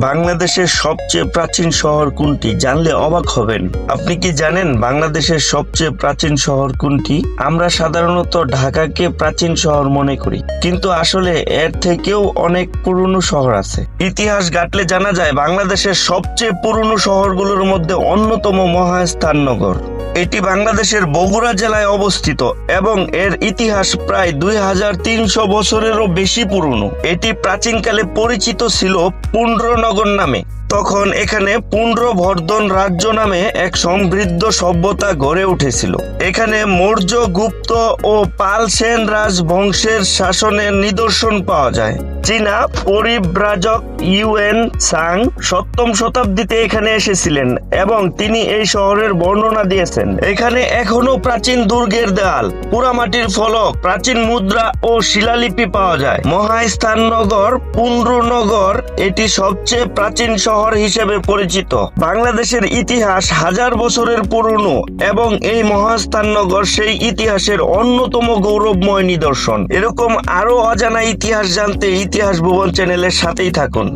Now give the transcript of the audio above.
বাংলাদেশের সবচেয়ে প্রাচীন শহর কোনটি? জানলে অবাক হবেন। আপনি কি জানেন বাংলাদেশের সবচেয়ে প্রাচীন শহর কোনটি? আমরা সাধারণত ঢাকাকে প্রাচীন শহর মনে করি। কিন্তু আসলে এর থেকেও অনেক পুরনো শহর আছে। ইতিহাস ঘাটলে জানা যায় বাংলাদেশের সবচেয়ে পুরনো শহরগুলোর মধ্যে অন্যতম মহাস্থাননগর এটি বাংলাদেশের বগুড়া জেলায় অবস্থিত এবং এর ইতিহাস প্রায় দুই হাজার তিনশো বছরেরও বেশি পুরনো। এটি প্রাচীনকালে পরিচিত ছিল পুণ্ড্রনগর নামে। তখন এখানে পুণ্ড্রবর্ধন রাজ্য নামে এক সমৃদ্ধ সভ্যতা গড়ে উঠেছিল। এখানে মৌর্য, গুপ্ত ও পাল সেন রাজবংশের শাসনের নিদর্শন পাওয়া যায়। চীনা পরিব্রাজক ইউএন সাং সপ্তম শতাব্দীতে এখানে এসেছিলেন এবং তিনি এই শহরের বর্ণনা দিয়েছেন। এখানে এখনও প্রাচীন দুর্গের দেয়াল, পুরামাটির ফলক, প্রাচীন মুদ্রা ও শিলালিপি পাওয়া যায়। মহাস্থাননগর, পুন্ড্রনগর এটি সবচেয়ে প্রাচীন শহর হিসেবে পরিচিত। বাংলাদেশের ইতিহাস হাজার বছরের পুরনো এবং এই মহাস্থান নগর সেই ইতিহাসের অন্যতম গৌরবময় নিদর্শন। এরকম আরও অজানা ইতিহাস জানতে ইতিহাস ভুবন চ্যানেলের সাথেই থাকুন।